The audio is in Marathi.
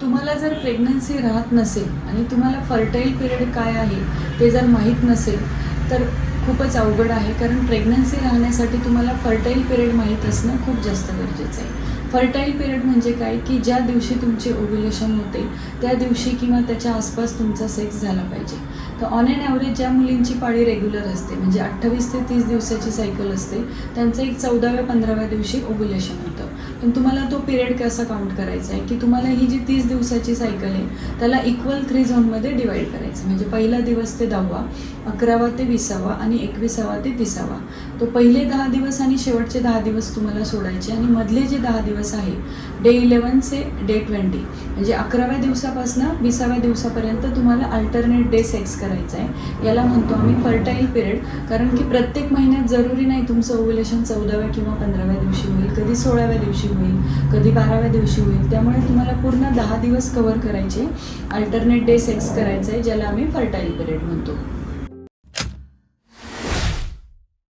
तुम्हाला जर प्रेग्नन्सी राहत नसेल आणि तुम्हाला फर्टाईल पिरियड काय आहे ते जर माहीत नसेल तर खूपच अवघड आहे. कारण प्रेग्नन्सी राहण्यासाठी तुम्हाला फर्टाईल पिरियड माहीत असणं खूप जास्त गरजेचं आहे. फर्टाईल पिरियड म्हणजे काय? की ज्या दिवशी तुमचे ओव्ह्युलेशन होते त्या दिवशी किंवा त्याच्या आसपास तुमचा सेक्स झाला पाहिजे. तर ऑन अँड ॲव्हरेज ज्या मुलींची पाळी रेग्युलर असते म्हणजे अठ्ठावीस ते तीस दिवसाची सायकल असते त्यांचं एक चौदाव्या पंधराव्या दिवशी ओव्ह्युलेशन होतं. पण तुम्हाला तो पिरियड कसा काउंट करायचा आहे? की तुम्हाला ही जी तीस दिवसाची सायकल आहे त्याला इक्वल थ्री झोनमध्ये डिवाईड करायचं. म्हणजे पहिला दिवस ते दहावा अकरावा ते विसावा आणि एकविसावा ते तिसावा. तो पहिले दहा दिवस आणि शेवटचे दहा दिवस तुम्हाला सोडायचे आणि मधले जे दहा दिवस आहे. डे इलेवन ते डे ट्वेंटी म्हणजे अकराव्या दिवसापासून विसाव्या दिवसापर्यंत तुम्हाला अल्टरनेट डे सेक्स करायचा आहे. याला म्हणतो आम्ही फर्टाईल पिरियड कारण की प्रत्येक महिन्यात जरुरी नाही तुमचं ओव्युलेशन चौदाव्या किंवा पंधराव्या दिवशी होईल कधी सोळाव्या दिवशी होईल कधी बाराव्या दिवशी होईल. त्यामुळे तुम्हाला पूर्ण दहा दिवस कव्हर करायचे. अल्टरनेट डे सेक्स करायचं आहे ज्याला आम्ही फर्टाईल पिरियड म्हणतो.